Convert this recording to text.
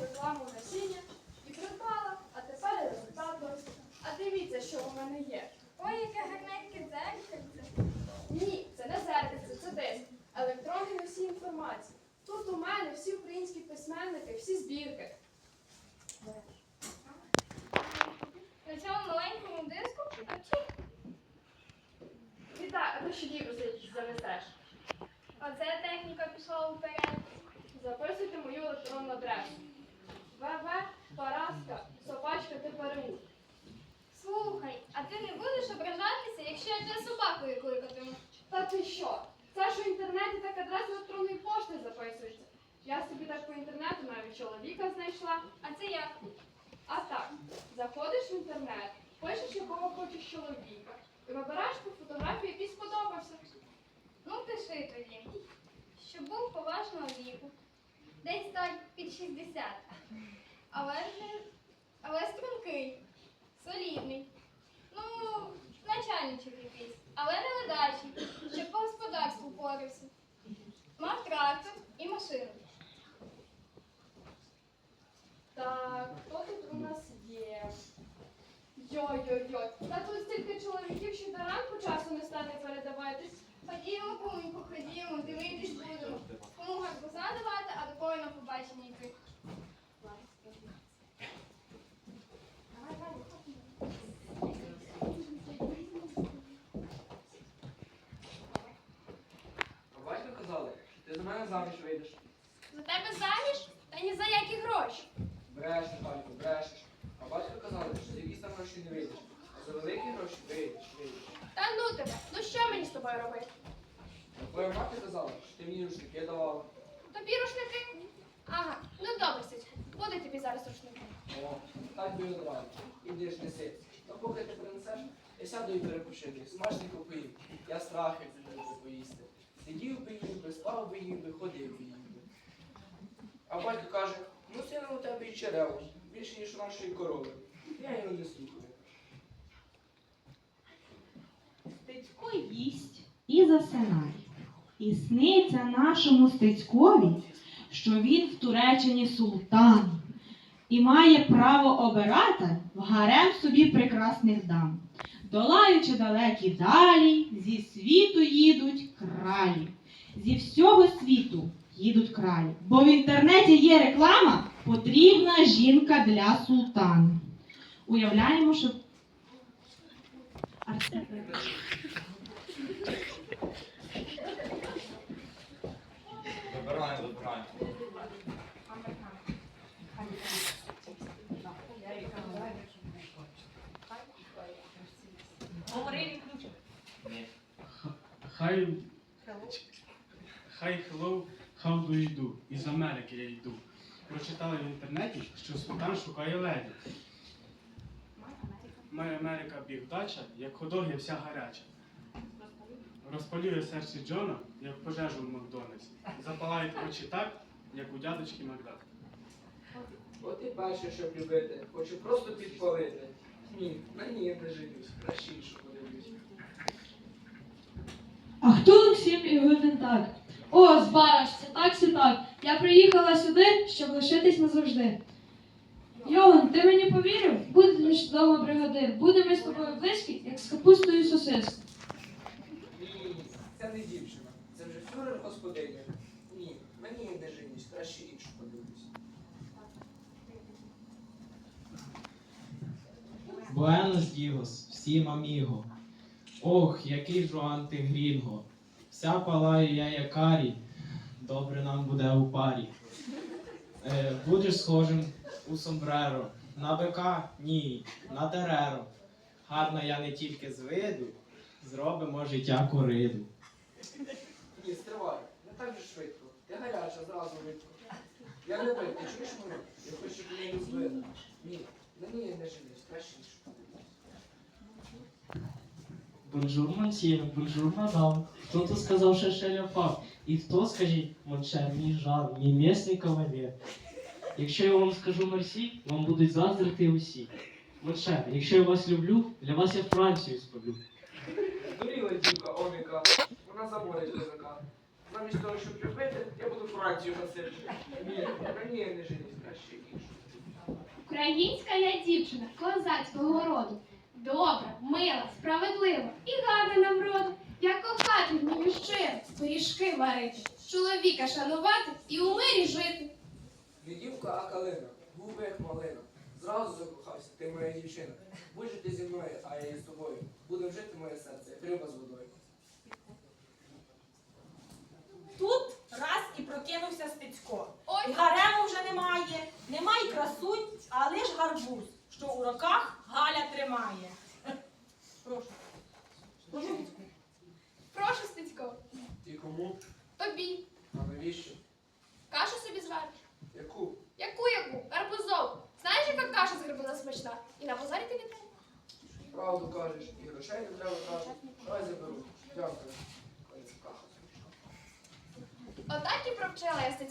рекламу насіння і придбала, а тепер результат. А дивіться, що у мене є. ТПРУ. Слухай, а ти не будеш ображатися, якщо я тебе собакою кликатиму? Та ти що? Це ж у інтернеті так адреса електронної пошти записується. Я собі так по інтернету навіть чоловіка знайшла. А це як? А так, заходиш в інтернет, пишеш, якого хочеш чоловіка, і вибираєш по фотографії, який сподобався. Ну, пиши тоді. Щоб був поважного віку. Десь так під 60. Але ж не- але стрункий, солідний. Ну, начальничок якийсь, але не ледачий, щоб по господарству порився. Мав трактор і машину. Так, хто тут у нас є? Йой-йой-йой. Та тут стільки чоловіків, що до ранку часу не стане передаватись. Ходімо, кумоньку, ходімо, дивитись будемо. Кому гарбуза давати, а до кого на побачення йти. А батько казали, що ти за мене заміж вийдеш. За тебе заміж? Та ні за які гроші. Брешеш, батько, брешеш. А батько казали, що за якісь там гроші не вийдеш. А за великі гроші вийдеш, вийдеш. Та ну тебе, ну що мені з тобою робити? А твоя мати казала, що ти мені рушники давала. Тобі рушники? Ага, ну добре, сичка. Буде тобі зараз рушники. О, так би і давай. Іди ж неси. Та поки ти принесеш, я сяду і перепочити. Смачненько поїм. Я страхи спав би їв би, ходив би їв би. А батько каже, ну сину у тебе і черево, більше ніж нашої корови. Я його не слухаю. Стецько їсть і засинає. І сниться нашому Стецькові, що він в Туреччині султан і має право обирати в гарем собі прекрасних дам. Долаючи далекі далі, зі світу їдуть кралі. Зі всього світу їдуть кралі. Бо в інтернеті є реклама, потрібна жінка для султана. Уявляємо, що вибираємо. Хай Хай hello, how do you do? Із Америки я йду. Прочитали в інтернеті, що султан шукає леді. Моя Америка бігдача, як ходоги вся гаряча. Розпалює серце Джона, як пожежу в Макдональдс. Запалають очі так, як у дядочки Макдак. От і перше, щоб любити, хочу просто підпалити. Ні, на ній я не женюсь, краще іншу подивлюсь. А хто Олексій і годин так? О, збараш, це так, це так. Я приїхала сюди, щоб лишитись назавжди. Йоган, ти мені повірив? Будеш вдома бригадир. Будемо з тобою близькі, як з капустою і. Ні, це не дівчина, це вже фюрер господиня. Ні, я не женюсь, краще іншу подивлюсь. Буенос Дігос, всім аміго. Ох, який ж антигрінго. Вся палаю я якарі, добре нам буде у парі. Е, будеш схожим у сомбреро. На бика ні, на тереро. Гарна я не тільки з виду, зробимо життя кориду. Ні, стривай, не так же швидко. Ти гаряча, зразу видко. Я не ти чуєш мене? Я хочу, щоб мене не звидно. Ні, на ній я не женюсь, краще подивлюсь. Бонжур, мансьє, бонжур, мадам. Кто тут сказал шершеля пап? И кто, скажи, моншер, мій жар, мій місний кавалер. Якщо я вам скажу мерсі, вам будуть заздрити усі. Менше, якщо я вас люблю, для вас я Францію спалю. Здуріла дівка Оміка, вона заморить козака. Замість того, щоб любити, я буду Францію носити. Ні, ні, не женись, краще іншу. Українська я дівчина козацького роду. Добра, мила, справедлива і гарна на вроду. Я кохати вмію щиро, пиріжки варити, чоловіка шанувати і у мирі жити. Не дівка, а калина, губи як малина. Зразу закохався, ти моя дівчина. Будь же ти зі мною, а я із тобою. Буде вжити моє серце, як риба з водою. Тут раз і прокинувся Стецько. Ой, І гарему вже немає, немає красунь, а лиш гарбуз, що у руках Галя тримає. Прошу. Прошу, Стецько. І кому? тобі. А навіщо? Кашу собі звариш. Яку? Яку яку? Гарбузову. Знаєш, яка каша з гарбуза смачна? І на базарі ти треба. Правду кажеш, і грошей не треба кажуть. Давай заберу. Дякую. Отак і провчила я